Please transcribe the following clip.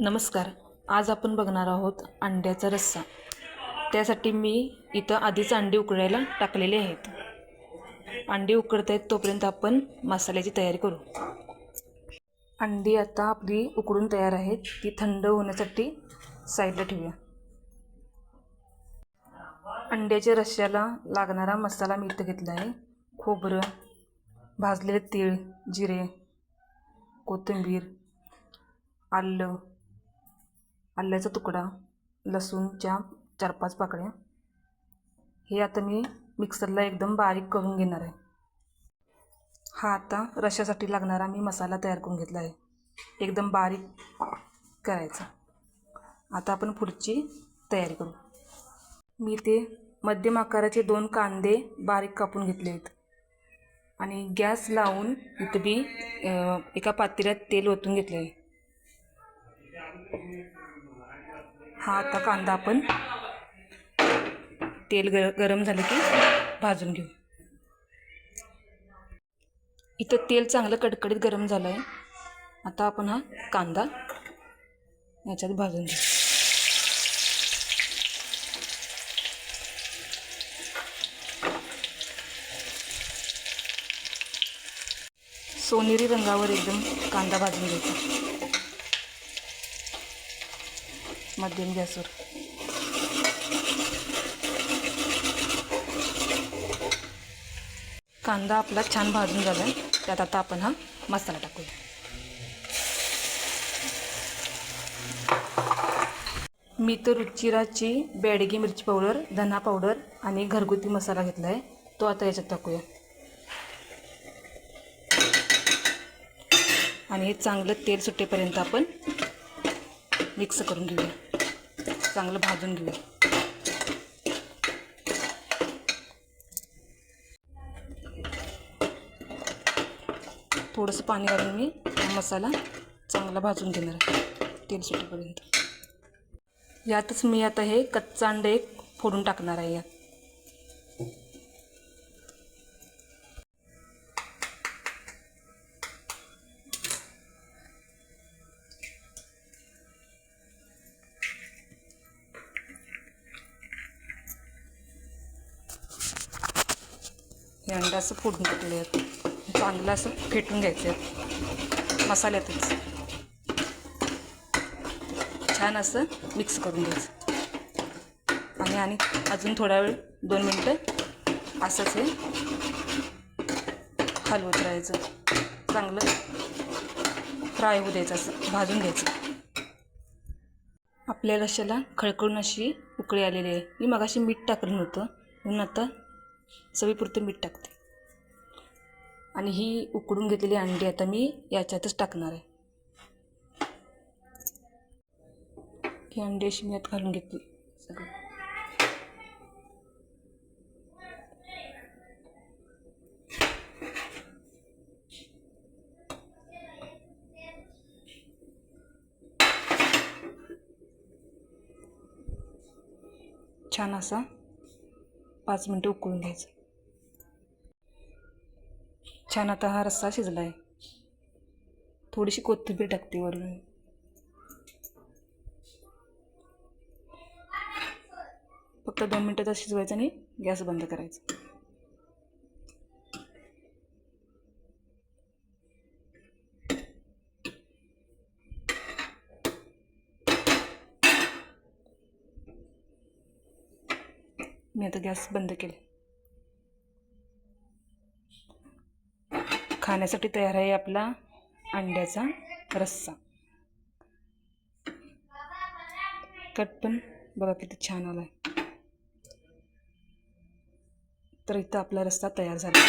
नमस्कार. आज आपण बघणार आहोत अंड्याचा रस्सा. त्यासाठी मी इथं आधीच अंडी उकळायला टाकलेले आहेत. अंडी उकडत आहेत तोपर्यंत आपण मसाल्याची तयारी करू. अंडी आता आपली उकडून तयार आहेत. ती थंड होण्यासाठी साईडला ठेवूया. अंड्याच्या रश्श्याला लागणारा मसाला मी इथं घेतला आहे. खोबरं भाजलेले तीळ जिरे कोथिंबीर आलं आल्याचा तुकडा लसूणच्या चार पाच पाकळ्या. हे आता मी मिक्सरला एकदम बारीक करून घेणार आहे. हा आता रश्यासाठी लागणारा मी मसाला तयार करून घेतला आहे. एकदम बारीक करायचा. आता आपण पुढची तयारी करू. मी ते मध्यम आकाराचे दोन कांदे बारीक कापून घेतले आहेत. आणि गॅस लावून इथं बी एका पातेल्यात तेल ओतून घेतले आहे हा आता कांदा आपण तेल गर गरम झालं की भाजून घेऊ. इथं तेल चांगलं कडकडीत गरम झालं आहे आता आपण हा कांदा याच्यात भाजून घेऊ. सोनेरी रंगावर एकदम कांदा भाजून घ्यायचा. मध्यम गॅसवर. कांदा आपला छान भाजून झाला आहे त्यात आता आपण हा मसाला टाकूया. मी तर रुचिराची बेडगी मिरची पावडर धना पावडर आणि घरगुती मसाला घेतला आहे तो आता याच्यात टाकूया. आणि हे चांगलं तेल सुटेपर्यंत आपण मिक्स करून घेऊया. चांगलं भाजून घेऊया. थोडंसं पाणी घालून मी मसाला चांगला भाजून घेणार आहे तेल सुटेपर्यंत. यातच मी आता हे कच्चा अंडे एक फोडून टाकणार आहे यात. हे अंडा असं फोडून टाकले आहेत चांगलं असं फेटून घ्यायचं आहेत मसाल्यातच छान असं मिक्स करून घ्यायचं. आणि आणि अजून थोडा वेळ दोन मिनटं असंच हे हलवत राहायचं. चांगलं फ्राय होऊ द्यायचं असं भाजून घ्यायचं. आपल्या रश्याला खळखळून अशी उकळी आलेली आहे. मी मगाशी मीठ टाकलं नव्हतं. म्हणून आता चवीपुरतं मीठ टाकते. आणि ही उकडून घेतलेली अंडी आता मी याच्यातच टाकणार आहे. ही अंडी अशी मी यात घालून घेतली सगळं. छान असा पाच मिनटं उकळून घ्यायचं. छान आता हा रस्सा शिजला आहे थोडीशी कोथिंबीर टाकते वरून. फक्त दोन मिनटात शिजवायचं आणि गॅस बंद करायचा. मी आता गॅस बंद केले. खाण्यासाठी तयार आहे आपला अंड्याचा रस्सा. कट पण बघा किती छान आला आहे तर इथं आपला रस्सा तयार झाला.